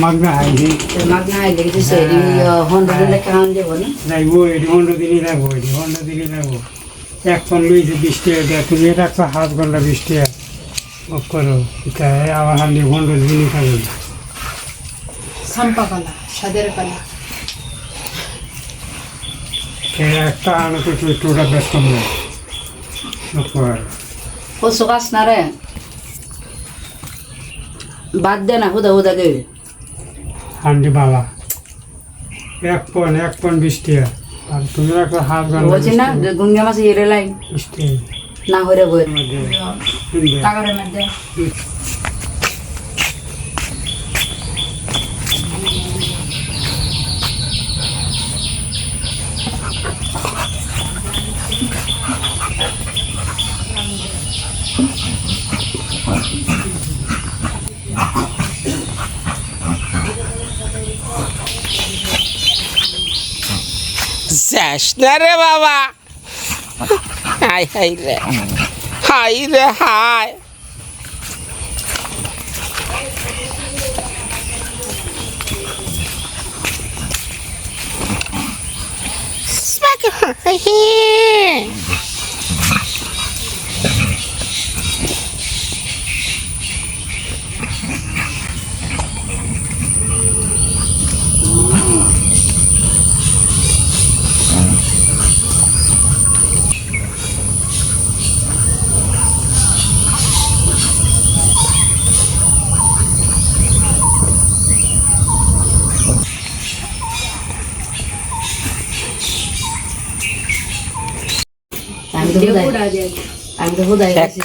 মাগনা হাইনি মাগ না আইলে কিছু সেরি হন্ডা দিলে কাম দেব না লাগবো এটি পনেরো দিনই লাগবো এটি পনেরো দিনই লাগবো এক পন লইছে বিশ টাকা তুমি এটা একটা হাত ঘণ্টা বিশ টাকা ও করো তাই আবার হান্ডি পনেরো দিনই খাবে সাম্পা কলা সাদের কলা একটা আনো তো তুই ব্যস্ত নেই কসু কাস না রে বাদ দে না হুদা হুদা দে। হান্ডি বালা এক পন এক পন বিশ টাকা আর তুমি একটা হাত ঘণ্টা বলছি না গুঙ্গা মাছ ইরে লাই। বিশ টাকা না হরে বই মধ্যে কাগরের মধ্যে। যাস না রে বাবা হাই হাই রে হাই রে হাই আমি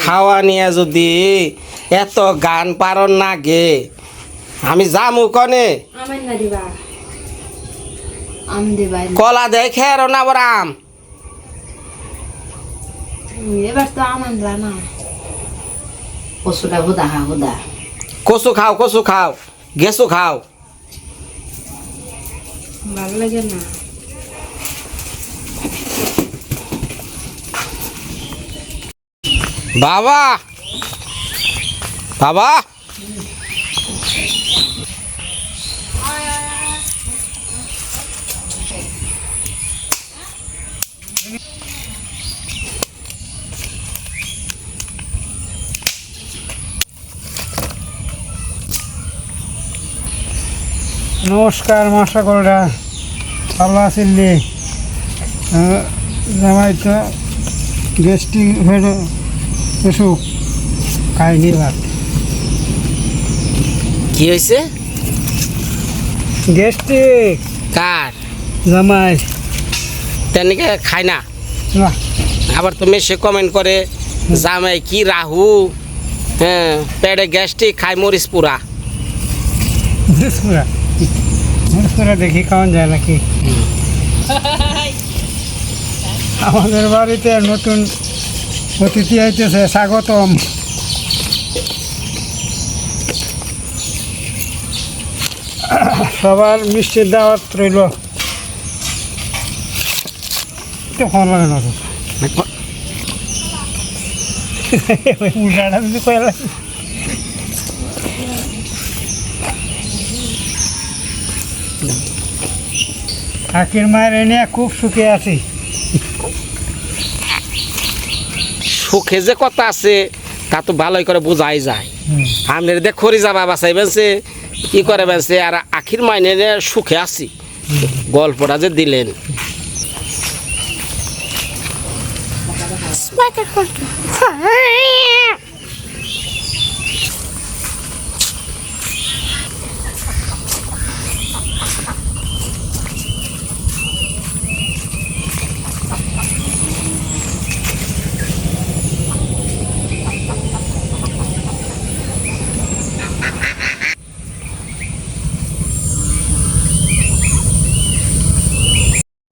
খাওয়া নিয়ে যদি এত গান পারন না গে আমি যামু কনে? কলা দেখে আর না বরাম আম। কচু খাও কচু খাও গেছু খাও। ভালো লাগে না। বাবা। বাবা। নমস্কার মাসা কররা ভালো আছিলি জামাই তো গেস্টিং হয়ে অসুখ খাইনি ভাত। কি হয়েছে গেস্টিক কার? জামাই। তেনেকে খায় না। আবার তুমি সে কমেন্ট করে জামাই কি রাহু? হ্যাঁ পেটে গ্যাস্ট্রিক খাই মরিস পুরা দেখি কেমন যায় নাকি? আমাদের বাড়িতে নতুন অতিথি আইতেছে, স্বাগতম। সবার মিষ্টির দাওয়াত রইল। ভালো লাগে না মায়ের এনে খুব সুখে আছি। সুখে যে কথা আছে তা তো ভালোই করে বোঝাই যায়। আমি আপনার দেখ খরি যাবা বাসাই বেছে কি করে বেছে আর আখির মাইনে সুখে আছি। গল্পটা যে দিলেন।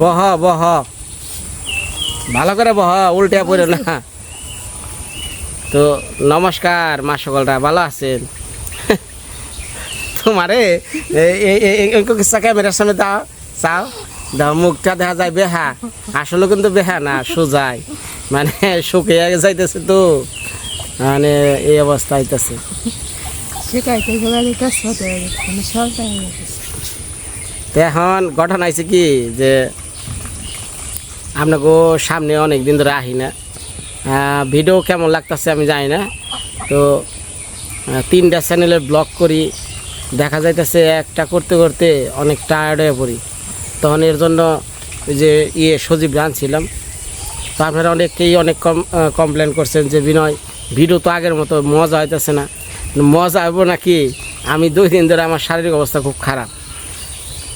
বহ বহ। ভালো করে বহ উল্টে পড়ে না। তো নমস্কার মা সকলরা ভালো আছেন? তোমারে ক্যামেরার সামনে দাও চাও। দাও মুখটা দেখা যায় বেহা। আসলে কিন্তু বেহা না সোজাই। মানে শুকিয়ে যাইতেছে তো। মানে এই অবস্থা হইতেছে। এখন ঘটনা হয়েছে কি যে আপনাকে সামনে অনেক দিন ধরে আহি না। ভিডিও কেমন লাগতেছে আমি জানি না। তো তিনটা চ্যানেলের ব্লগ করি। দেখা যাইতেছে একটা করতে করতে অনেক টায়ার্ড হয়ে পড়ি। তখন এর জন্য যে ইয়ে সজীব গান ছিলাম। তো আপনারা অনেকেই অনেক কম কমপ্লেন করছেন যে, বিনয় ভিডিও তো আগের মতো মজা হইতেছে না। মজা হইব নাকি? আমি দুই দিন ধরে আমার শারীরিক অবস্থা খুব খারাপ।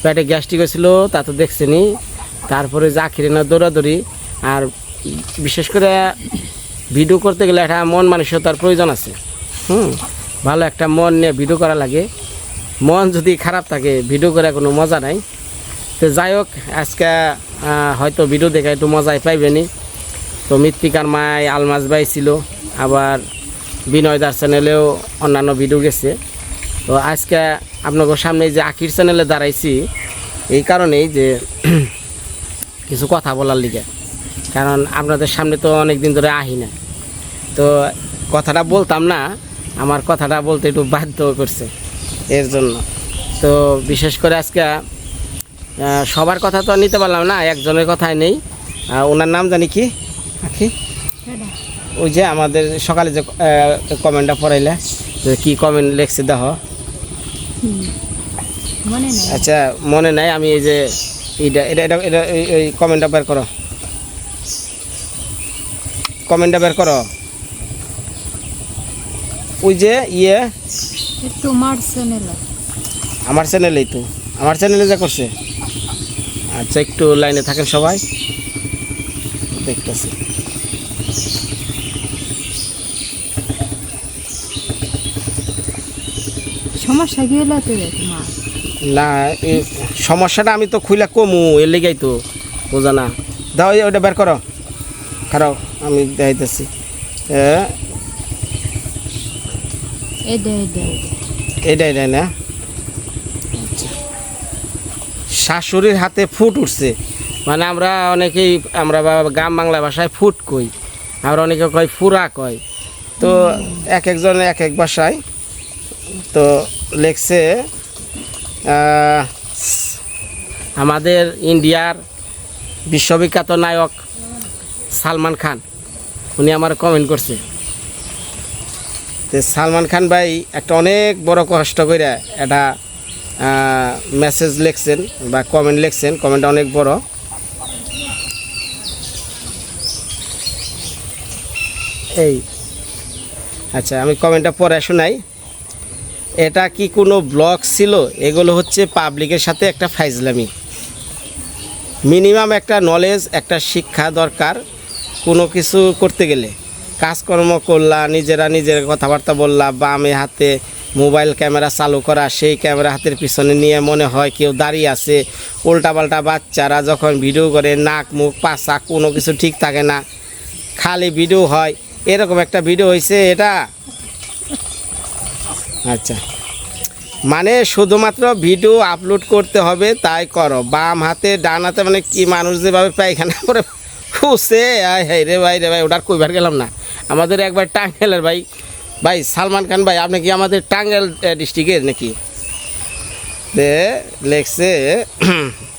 পেটে গ্যাস্ট্রিক হয়েছিল, তা তো দেখছেনি তারপরে জাকিরে না দৌড়াদৌড়ি, আর বিশেষ করে ভিডিও করতে গেলে একটা মন মানসিকতার প্রয়োজন আছে। হুম, ভালো একটা মন নিয়ে ভিডিও করা লাগে। মন যদি খারাপ থাকে ভিডিও করে কোনো মজা নাই। তো যাই হোক, আজকে হয়তো ভিডিও দেখে একটু মজাই পাইবেনি তো মৃত্তিকার মায় আলমাজ ভাই ছিল, আবার বিনয় দার চ্যানেলেও অন্যান্য ভিডিও গেছে। তো আজকে আপনাদের সামনে যে আখির চ্যানেলে দাঁড়াইছি, এই কারণেই যে কিছু কথা বলার লিগে। কারণ আপনাদের সামনে তো অনেক দিন ধরে আহি না। তো কথাটা বলতাম না আমার কথাটা বলতে একটু বাধ্য করছে এর জন্য। তো বিশেষ করে আজকে সবার কথা তো নিতে পারলাম না একজনের কথাই নেই। ওনার নাম জানি কি? আখি? ওই যে আমাদের সকালে যে কমেন্টটা পড়াইলে যে কী কমেন্ট লিখছে দেখ নেই। আচ্ছা মনে নাই আমি এই যে এইটা এটা এটা এটা এই- কমেন্টটা বের করো। কমেন্টটা বের করো। ওই যে ইয়ে তোমার চ্যানেল আমার চ্যানেলেই তো। আমার চ্যানেলে যা করছে। আচ্ছা একটু লাইনে থাকেন সবাই। দেখতেছি। সমস্যা হলো তো তোমার? না এই সমস্যাটা আমি তো খুইলা কমু এর লেগেই তো বোঝা না। দাও এই ওটা বের করো। খারাপ আমি দেখাইতেছি। এটাই না আচ্ছা। শাশুড়ির হাতে ফুট উঠছে। মানে আমরা অনেকেই আমরা বা- গ্রাম বাংলা ভাষায় ফুট কই। আমরা অনেকে কয় ফুরা কয় তো এক একজন এক এক ভাষায়। তো লেখছে আমাদের ইন্ডিয়ার বিশ্ববিখ্যাত নায়ক সালমান খান, উনি আমার কমেন্ট করছে। তো সালমান খান ভাই একটা অনেক বড় কষ্ট করে একটা মেসেজ লিখছেন বা কমেন্ট লিখছেন কমেন্টটা অনেক বড়। এই আচ্ছা আমি কমেন্টটা পরে শোনাই। এটা কি কোনো ব্লগ ছিল? এগুলো হচ্ছে পাবলিকের সাথে একটা ফাইজলামি। মিনিমাম একটা নলেজ একটা শিক্ষা দরকার কোনো কিছু করতে গেলে। কাজকর্ম করলা, নিজেরা নিজের কথাবার্তা বললা, বামে হাতে মোবাইল ক্যামেরা চালু করা, সেই ক্যামেরা হাতের পিছনে নিয়ে মনে হয় কেউ দাঁড়িয়ে আছে। উল্টাপাল্টা বাচ্চারা যখন ভিডিও করে, নাক, মুখ পাশা কোনো কিছু ঠিক থাকে না। খালি ভিডিও হয়। এরকম একটা ভিডিও হয়েছে এটা। আচ্ছা। মানে শুধুমাত্র ভিডিও আপলোড করতে হবে, তাই করো। বাম হাতে, ডান হাতে মানে কি মানুষ যেভাবে পায়খানা করে আয় হাই রে ভাই রে ভাই, ওটার কইবার গেলাম না। আমাদের একবার টাঙ্গেলের ভাই ভাই, সালমান খান ভাই, আপনি কি আমাদের টাঙ্গেল ডিস্ট্রিক্টের নাকি? লেখছে,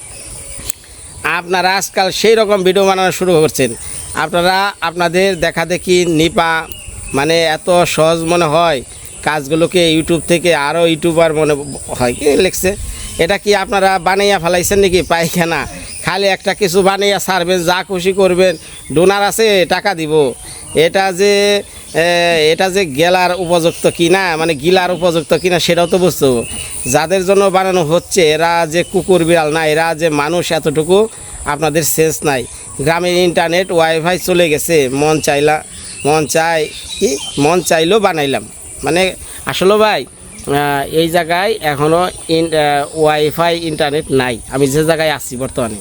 আপনারা আজকাল সেই রকম ভিডিও বানানো শুরু করছেন। আপনারা আপনাদের দেখা দেখি নিপা মানে এত সহজ মনে হয় কাজগুলোকে ইউটিউব থেকে আরও ইউটিউবার মনে হয় কি লিখছে। এটা কি আপনারা বানাইয়া ফেলাইছেন নাকি? পায়খানা। খালি একটা কিছু বানাইয়া সারবেন যা খুশি করবেন, ডোনার আছে, টাকা দিব। এটা যে এটা যে গেলার উপযুক্ত কিনা মানে গিলার উপযুক্ত কিনা, সেটাও তো বুঝতে যাদের জন্য বানানো হচ্ছে, এরা যে কুকুর বিড়াল না, এরা যে মানুষ এতটুকু আপনাদের সেন্স নাই। গ্রামের ইন্টারনেট, ওয়াইফাই চলে গেছে, মন চাইলা, মন চাই, কি? মন চাইলেও বানাইলাম। মানে আসলে ভাই এই জায়গায় এখনও ইন ওয়াইফাই ইন্টারনেট নাই। আমি যে জায়গায় আছি বর্তমানে।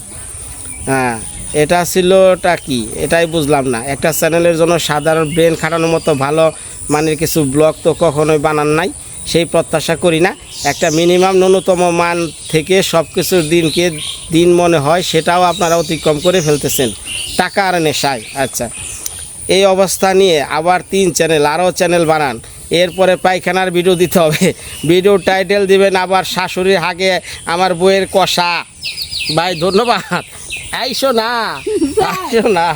হ্যাঁ এটা ছিলটা কি? এটাই বুঝলাম না। একটা চ্যানেলের জন্য সাধারণ ব্রেন খাটানোর মতো ভালো মানের কিছু ব্লগ তো কখনোই বানান নাই। সেই প্রত্যাশা করি না। একটা মিনিমাম ন্যূনতম মান থেকে সব কিছুর দিনকে দিন মনে হয়, সেটাও আপনারা অতিক্রম করে ফেলতেছেন। টাকা আর নেশায়। আচ্ছা এই অবস্থা নিয়ে আবার তিন চ্যানেল, আরও চ্যানেল বানান। এরপরে পায়খানার ভিডিও দিতে হবে। ভিডিও টাইটেল দিবেন আবার শাশুড়ির হাগে আমার বইয়ের কষা। ভাই ধন্যবাদ। আইসো না আইসো না।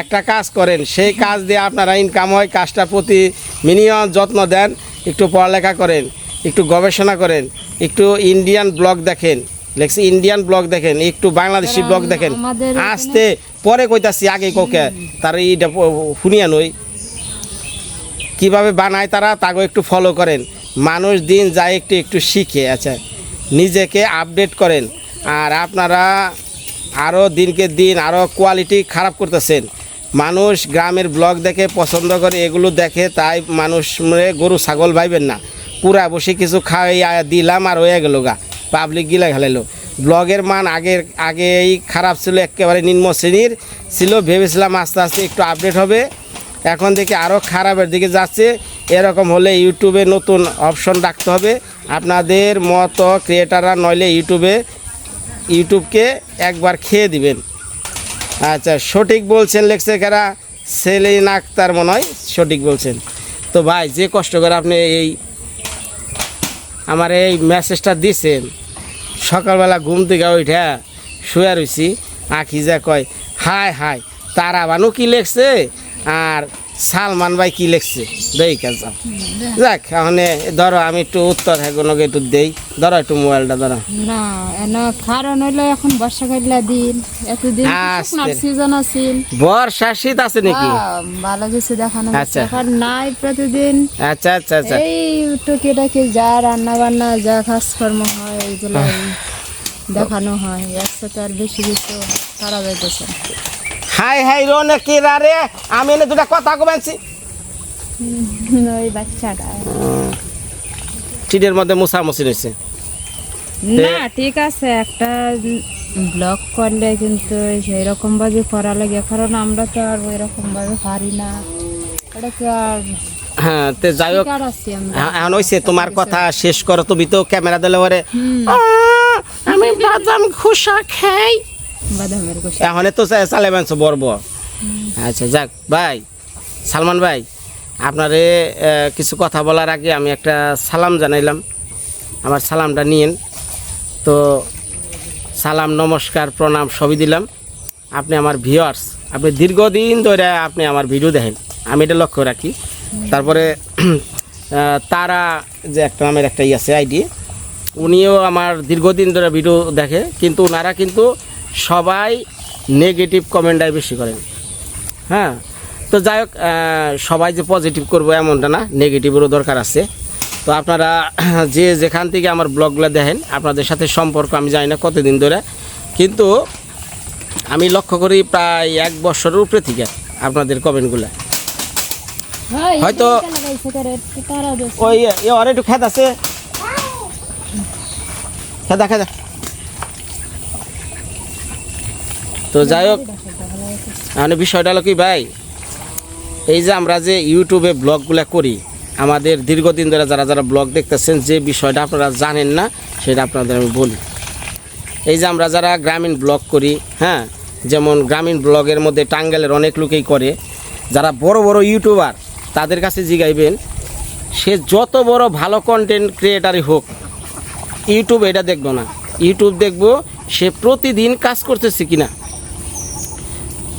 একটা কাজ করেন সেই কাজ দিয়ে আপনারা ইনকাম হয় কাজটা প্রতি মিনিমাম যত্ন দেন একটু পড়ালেখা করেন একটু গবেষণা করেন একটু ইন্ডিয়ান ব্লগ দেখেন লেখছি ইন্ডিয়ান ব্লগ দেখেন একটু বাংলাদেশি ব্লগ দেখেন। আসতে পরে কইতাছি আগে কোকে তার এইটা শুনিয়া নই। কীভাবে বানায় তারা, তাকে একটু ফলো করেন। মানুষ দিন যায় একটু একটু শিখে আচ্ছা। নিজেকে আপডেট করেন। আর আপনারা আরও দিনকে দিন আরও কোয়ালিটি খারাপ করতেছেন। মানুষ গ্রামের ব্লগ দেখে পছন্দ করে, এগুলো দেখে তাই মানুষ মনে গরু, ছাগল ভাইবেন না। পুরা বসে কিছু খাওয়াই দিলাম আর হয়ে গেল গা। পাবলিক গিলা খেলাইলো। ব্লগের মান আগের, আগেই খারাপ ছিল, একেবারে নিম্ন শ্রেণির ছিল। ভেবেছিলাম আস্তে আস্তে একটু আপডেট হবে। এখন দেখি আরও খারাপের দিকে যাচ্ছে। এরকম হলে ইউটিউবে নতুন অপশন রাখতে হবে। আপনাদের মতো ক্রিয়েটাররা নইলে ইউটিউবে ইউটিউবকে একবার খেয়ে দিবেন। আচ্ছা সঠিক বলছেন লেখছে কারা? সেলিন আক্তার মনে হয় সঠিক বলছেন। তো ভাই, যে কষ্ট করে আপনি এই আমার এই মেসেজটা দিছেন, সকালবেলা ঘুম থেকে উঠা শুয়ে রয়েছি আঁকি যা কয়, হায় হায় তারা বানু কি লেখছে? আর সালমান ভাই কি লেখছে? দেই কাজ যাক মানে ধরো আমি একটু উত্তর হ্যাঁ একটু দেই। ধরো একটু মোবাইলটা ধরো। না এনা কারণ হইল এখন বর্ষাকালীলা দিন। এতদিন। সিজন আছিল। বর্ষা শীত আছে নাকি? ভালো কিছু দেখানো আচ্ছা। এখন নাই প্রতিদিন। আচ্ছা আচ্ছা আচ্ছা। এই টুকিটাকি যা রান্না বান্না যা কাজকর্ম হয় এইগুলো দেখানো হয়। একসাথে আর বেশি কিছু করা যাইতেছে না। হাই রো না কি রে? আমি এনে দুটা কথা কমেছি ওই বাচ্চাটা। চিটের মধ্যে মুসামুসি নিছে না ঠিক আছে একটা ব্লগ করলে কিন্তু সেই রকম ভাবে করা লাগে কারণ আমরা তো আর ওই রকম ভাবে পারি না। এটা তো আর হ্যাঁ তে যাই হোক। হ্যাঁ, এখন হইছে তোমার কথা শেষ করো তুমি তো ক্যামেরা দিলে পরে আমি বাদাম খুশা খাই। বাদামের গোসা এখন তো বর্ব। আচ্ছা যাক ভাই সালমান ভাই আপনারে কিছু কথা বলার আগে আমি একটা সালাম জানাইলাম। আমার সালামটা নিয়েন। তো সালাম নমস্কার প্রণাম সবই দিলাম। আপনি আমার ভিউয়ার্স আপনি দীর্ঘদিন ধরে আপনি আমার ভিডিও দেখেন। আমি এটা লক্ষ্য রাখি। তারপরে তারা যে একটা নামের একটা ইয়ে আছে আইডি উনিও আমার দীর্ঘদিন ধরে ভিডিও দেখে কিন্তু ওনারা কিন্তু সবাই নেগেটিভ কমেন্টটাই বেশি করেন হ্যাঁ? তো যাই হোক সবাই যে পজিটিভ করব এমনটা না নেগেটিভেরও দরকার আছে। তো আপনারা যে যেখান থেকে আমার ব্লগগুলো দেখেন আপনাদের সাথে সম্পর্ক আমি জানি না কতদিন ধরে কিন্তু আমি লক্ষ্য করি প্রায় এক বছরের উপরে থেকে আপনাদের কমেন্টগুলো হয়তো- ওই ওর একটু খেত আছে। খেদা খেদা। তো যাই হোক মানে বিষয়টা হলো কি ভাই? এই যে আমরা যে ইউটিউবে ব্লগগুলো করি, আমাদের দীর্ঘদিন ধরে যারা যারা ব্লগ দেখতেছেন, যে বিষয়টা আপনারা জানেন না, সেটা আপনাদের আমি বলি। এই যে আমরা যারা গ্রামীণ ব্লগ করি হ্যাঁ যেমন গ্রামীণ ব্লগের মধ্যে টাঙ্গালের অনেক লোকেই করে, যারা বড় বড় ইউটিউবার, তাদের কাছে জিগাইবেন, সে যত বড় ভালো কন্টেন্ট ক্রিয়েটারই হোক, ইউটিউব এটা দেখব না। ইউটিউব দেখব, সে প্রতিদিন কাজ করতেছে কিনা।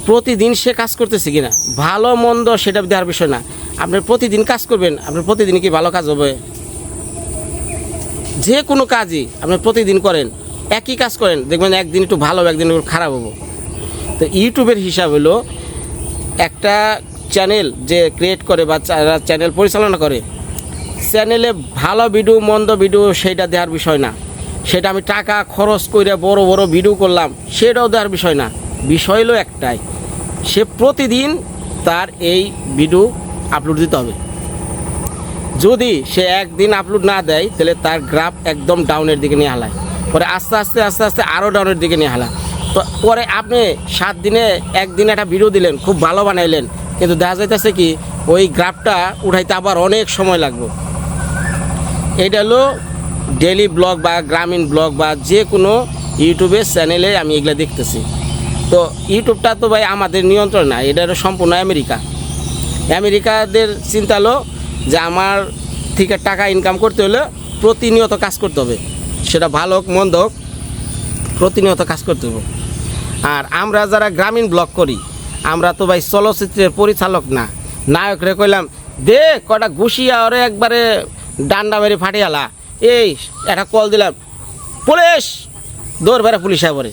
প্রতিদিন সে কাজ করতেছে কিনা? ভালো, মন্দ, সেটা দেওয়ার বিষয় না। আপনি প্রতিদিন কাজ করবেন আপনার প্রতিদিন কি ভালো কাজ হবে? যে কোনো কাজই আপনি প্রতিদিন করেন, একই কাজ করেন, দেখবেন একদিন একটু ভালো একদিন একটু খারাপ হব। তো ইউটিউবের হিসাব হলো, একটা চ্যানেল যে ক্রিয়েট করে বা চ্যানেল পরিচালনা করে, চ্যানেলে ভালো ভিডিও মন্দ ভিডিও সেটা দেওয়ার বিষয় না। সেটা আমি টাকা খরচ করে বড় বড় ভিডিও করলাম, সেটাও দেওয়ার বিষয় না। বিষয় হলো একটাই, সে প্রতিদিন তার এই ভিডিও আপলোড দিতে হবে। যদি সে একদিন আপলোড না দেয়, তাহলে তার গ্রাফ একদম ডাউনের দিকে নিয়ে হালায়। পরে আস্তে আস্তে আস্তে আস্তে আরও ডাউনের দিকে নিয়ে হালায়। তো পরে আপনি সাত দিনে একদিন একটা ভিডিও দিলেন, খুব ভালো বানাইলেন। কিন্তু দেখা যাইতেছে কি, ওই গ্রাফটা উঠাইতে আবার অনেক সময় লাগবে। এটা হলো ডেলি ব্লগ বা গ্রামীণ ব্লগ বা যে কোনো ইউটিউবের চ্যানেলে আমি এগুলো দেখতেছি। তো ইউটিউবটা তো ভাই আমাদের নিয়ন্ত্রণ না এটা সম্পূর্ণ আমেরিকা। আমেরিকাদের চিন্তা হলো যে আমার থেকে টাকা ইনকাম করতে হলে প্রতিনিয়ত কাজ করতে হবে। সেটা ভালো হোক, মন্দ হোক, প্রতিনিয়ত কাজ করতে হবে। আর আমরা যারা গ্রামীণ ব্লগ করি, আমরা তো ভাই চলচ্চিত্রের পরিচালক না। নায়ক রে কইলাম, দে কটা ঘুষিয়া ওরে একবারে ডান্ডা মেরে ফাটিয়ালা এই, একটা কল দিলাম, পুলিশ, দৌড় বেড়া পুলিশ আবরে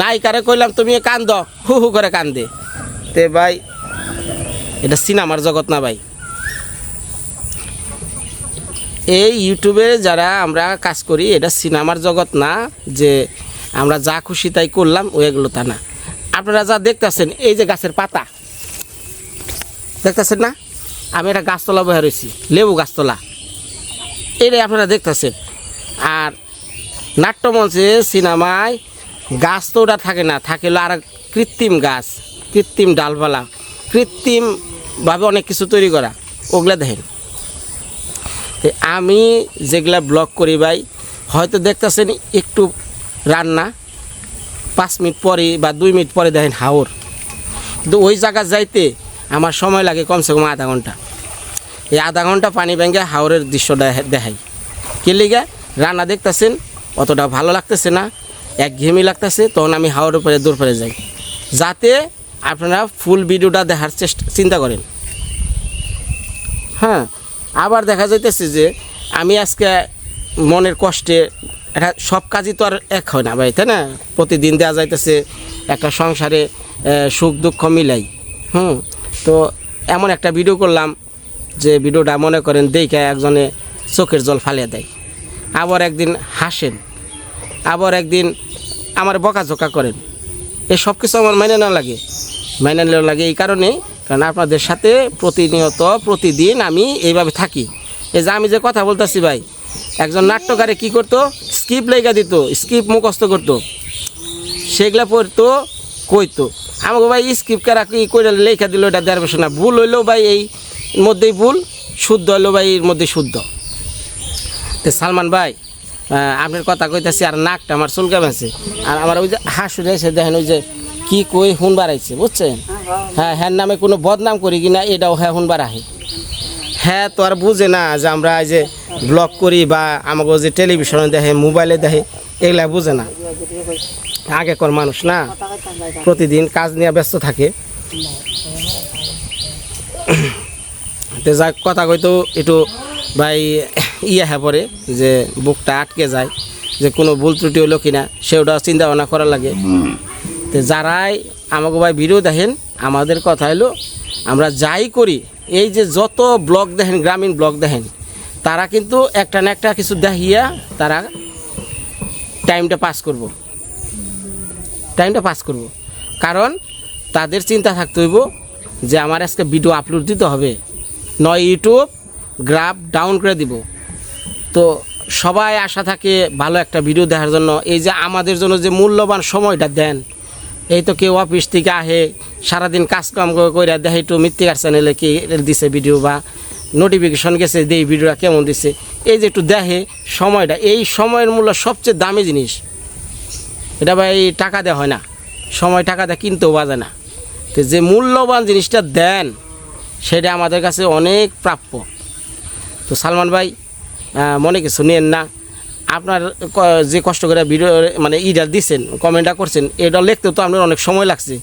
নায়িকারে কইলাম, তুমি কান্দ। হু হু করে কান্দে। তে ভাই, এটা সিনেমার জগৎ না ভাই। এই ইউটিউবে যারা আমরা কাজ করি, এটা সিনেমার জগৎ না, যে আমরা যা খুশি তাই করলাম ওইগুলো তা না। আপনারা যা দেখতেছেন, এই যে গাছের পাতা, দেখতেছেন না? আমি একটা গাছতলা বহে রয়েছি, লেবু গাছতলা। এটাই আপনারা দেখতেছেন। আর নাট্যমঞ্চে সিনেমায় গাছ তো ওটা থাকে না থাকে হলো আর কৃত্রিম গাছ, কৃত্রিম ডালপালা কৃত্রিমভাবে অনেক কিছু তৈরি করা, ওগুলা দেখেন। আমি যেগুলা ব্লগ করি ভাই, হয়তো দেখতেছেন একটু রান্না, পাঁচ মিনিট পরে বা দুই মিনিট পরে দেখেন হাওর। কিন্তু ওই জায়গা যাইতে আমার সময় লাগে কমসে কম আধা ঘণ্টা। এই আধা ঘণ্টা পানি ব্যাঙ্গে হাওরের দৃশ্যটা দে- দেখাই। কে লিগে রান্না দেখতেছেন, অতটা ভালো লাগতেছে না এক ঘেমি লাগতেছে, তখন আমি হাওয়ার উপরে, দূর পরে যাই। যাতে আপনারা ফুল ভিডিওটা দেখার চেষ্টা, চিন্তা করেন। হ্যাঁ আবার দেখা যাইতেছে যে, আমি আজকে মনের কষ্টে এটা সব কাজই তো আর এক হয় না ভাই, তাই না? প্রতিদিন দেওয়া যাইতেছে, একটা সংসারে সুখ দুঃখ মিলাই। হুম, তো এমন একটা ভিডিও করলাম যে, ভিডিওটা মনে করেন, দেখে একজনে চোখের জল ফালিয়ে দেয়। আবার একদিন হাসেন। আবার একদিন আমার বকাঝোকা করেন। এই সব কিছু আমার মাইনে না লাগে। মাইনে নেওয়া লাগে এই কারণে কারণ আপনাদের সাথে প্রতিনিয়ত, প্রতিদিন আমি এইভাবে থাকি। এই যে আমি যে কথা বলতেছি ভাই, একজন নাট্যকারে কি করতো? স্কিপ লেখা দিত, স্কিপ মুখস্থ করতো। সেগুলা পড়তো, কইতো। আমাকে ভাই স্কিপ কারা কি করে লেখা দিল, এটা দেড় বছর না। ভুল হইলেও ভাই এই মধ্যেই ভুল, শুদ্ধ হইলেও ভাই এর মধ্যে শুদ্ধ। সালমান ভাই আপনার কথা কইতাছি, আর নাকটা আমার চুলকা আছে আর আমার ওই যে হাসুরে এসে দেখেন ওই যে কি কই হুন বাড়াইছে, বুঝছেন? হ্যাঁ হ্যাঁ নামে কোনো বদনাম করি কিনা, এটাও হ্যাঁ হুন বাড়াহে হ্যাঁ তো আর বুঝে না যে আমরা যে ব্লগ করি বা আমাকে যে টেলিভিশনে দেখে, মোবাইলে দেখে, এগুলা বুঝে না। আগেকার মানুষ না, প্রতিদিন কাজ নিয়ে ব্যস্ত থাকে। তো যাক, কথা কইতো একটু ভাই ইয়ে হ্যাঁ পরে যে বুকটা আটকে যায়, যে কোনো ভুল ত্রুটি হলো কিনা সেটা চিন্তা ভাবনা করা লাগে। তো যারাই আমাকে ভাই ভিডিও দেখেন, আমাদের কথা হলো, আমরা যাই করি, এই যে যত ব্লগ দেখেন, গ্রামীণ ব্লগ দেখেন, তারা কিন্তু একটা না একটা কিছু দেখিয়া তারা টাইমটা পাস করব। টাইমটা পাস করব। কারণ তাদের চিন্তা থাকতে হইব যে আমার আজকে ভিডিও আপলোড দিতে হবে। নয় ইউটিউব গ্রাফ ডাউন করে দিব। তো সবাই আশা থাকে ভালো একটা ভিডিও দেখার জন্য। এই যে আমাদের জন্য যে মূল্যবান সময়টা দেন, এই তো কেউ অফিস থেকে আহে, সারাদিন কাজকাম করে দেখে একটু মৃত্তিকার চ্যানেলে কি দিছে ভিডিও বা নোটিফিকেশন গেছে যে এই ভিডিওটা কেমন দিছে। এই যে একটু দেখে সময়টা, এই সময়ের মূল্য সবচেয়ে দামি জিনিস। এটা ভাই টাকা দেওয়া হয় না, সময় টাকা দেয় কিনতেও বাজে না। তো যে মূল্যবান জিনিসটা দেন, সেটা আমাদের কাছে অনেক প্রাপ্য। তো সালমান ভাই মনে কিছু নেন না। আপনার যে কষ্ট করে ভিডিও মানে ইটা দিচ্ছেন কমেন্টটা করছেন, এটা লিখতেও তো আপনার অনেক সময় লাগছে।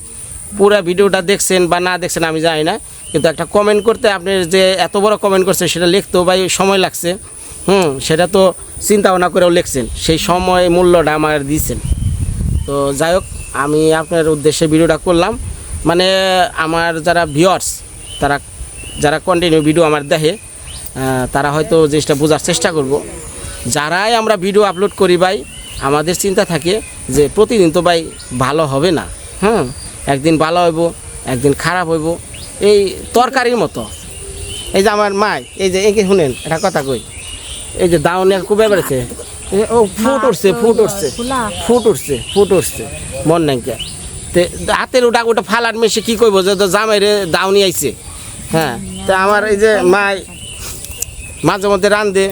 পুরো ভিডিওটা দেখছেন বা না দেখছেন আমি জানি না, কিন্তু একটা কমেন্ট করতে আপনি যে এত বড় কমেন্ট করছেন, সেটা লিখতেও ভাই সময় লাগছে। হুম, সেটা তো চিন্তা ভাবনা করেও লিখছেন, সেই সময় মূল্যটা আমার দিয়েছেন তো যাই হোক, আমি আপনার উদ্দেশ্যে ভিডিওটা করলাম। মানে আমার যারা ভিউয়ার্স তারা, যারা কন্টিনিউ ভিডিও আমার দেখে তারা হয়তো জিনিসটা বোঝার চেষ্টা করব। যারাই আমরা ভিডিও আপলোড করি ভাই আমাদের চিন্তা থাকে যে প্রতিদিন তো ভাই ভালো হবে না। হ্যাঁ একদিন ভালো হইব একদিন খারাপ হইব এই তরকারির মতো। এই যে আমার মাই এই যে একে শুনেন একটা কথা কই। এই যে দাউনের কুবে বেড়েছে ও ফুট উঠছে ফুট উঠছে ফুট উঠছে ফুট উঠছে মন নাই কে তে হাতের ওটা ওটা ফালার মেশে কী করব যে তো জামাই রে দাউনি আইছে। হ্যাঁ তা আমার এই যে মাই মাঝে মধ্যে রান্ধে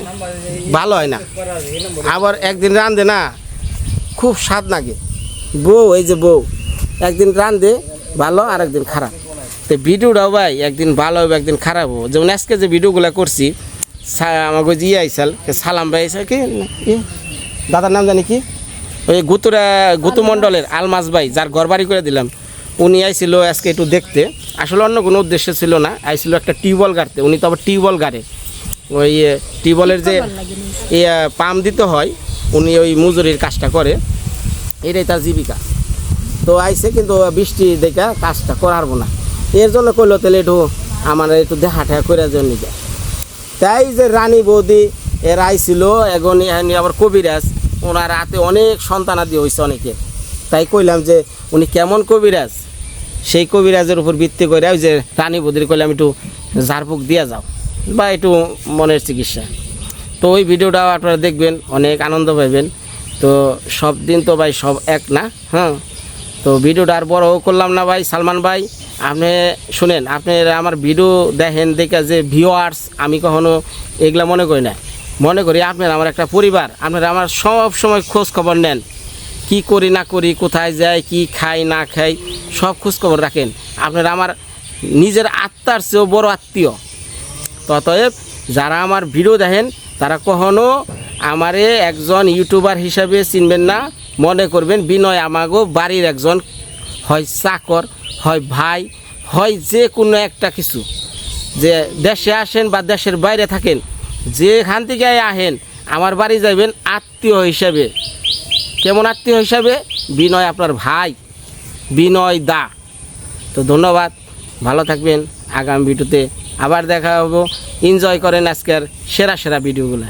ভালো হয় না। আবার একদিন রান্ধে না, খুব স্বাদ লাগে। বউ, এই যে বউ, একদিন রান্ধে ভালো আর একদিন খারাপ। তো ভিডিওটাও ভাই, একদিন ভালো হবে, একদিন খারাপ হবে। যেমন আজকে যে ভিডিওগুলো করছি আমাকে ইয়ে আইসাল সালাম ভাই আইসাল, কি দাদার নাম জানি কি? ওই গুতুরা, গুতু মণ্ডলের আলমাস ভাই, যার ঘর বাড়ি করে দিলাম। উনি আইছিল আজকে একটু দেখতে। আসলে অন্য কোনো উদ্দেশ্য ছিল না, আইছিল একটা টিউবওয়েল গাড়তে। উনি তো আবার টিউবওয়েল গাড়ে। ওই টিউবওয়েলের যে পাম্প দিতে হয় উনি ওই মজুরির কাজটা করে। এটাই তার জীবিকা। তো আইসে কিন্তু বৃষ্টি দেখে কাজটা করারবো না। এর জন্য কইলো তাহলে একটু আমার একটু দেখা ঠেকা করে জন্য তাই যে রানী বৌদি এর আইছিল এখন এখানে আবার কবিরাজ। ওনার হাতে অনেক সন্তানাদি হয়েছে অনেকে তাই কইলাম যে উনি কেমন কবিরাজ? সেই কবিরাজের উপর ভিত্তি করে ওই যে রানী বৌদির কইলাম একটু ঝাড়ফুঁক দিয়া যাও। বা একটু মনের চিকিৎসা। তো ওই ভিডিওটাও আপনারা দেখবেন, অনেক আনন্দ পাবেন তো সব দিন তো ভাই সব এক না হ্যাঁ? তো ভিডিওটা আর বড় করলাম না ভাই, সালমান ভাই। আপনি শুনেন, আপনি আমার ভিডিও দেখেন, দেখে যে ভিউয়ার্স আমি কখনো এগুলা মনে করি না। মনে করি আপনার আমার একটা পরিবার, আপনারা আমার সব সময় খোঁজ খবর নেন। কি করি না করি, কোথায় যাই, কি খাই, না খাই, সব খোঁজ খবর রাখেন। আপনারা আমার নিজের আত্মার চেয়েও বড় আত্মীয়। ততএব যারা আমার ভিডিও দেখেন, তারা কখনো আমারে একজন ইউটিউবার হিসাবে চিনবেন না। মনে করবেন বিনয় আমাগো বাড়ির একজন, হয় চাকর, হয় ভাই, হয় যে কোনো একটা কিছু। যে দেশে আসেন বা দেশের বাইরে থাকেন, যেখান থেকে আহেন আমার বাড়ি যাবেন আত্মীয় হিসাবে। কেমন আত্মীয় হিসাবে? বিনয় আপনার ভাই, বিনয় দা। তো ধন্যবাদ, ভালো থাকবেন। আগামী ভিডিওতে আবার দেখা হব। এনজয় করেন আজকের সেরা সেরা ভিডিওগুলো।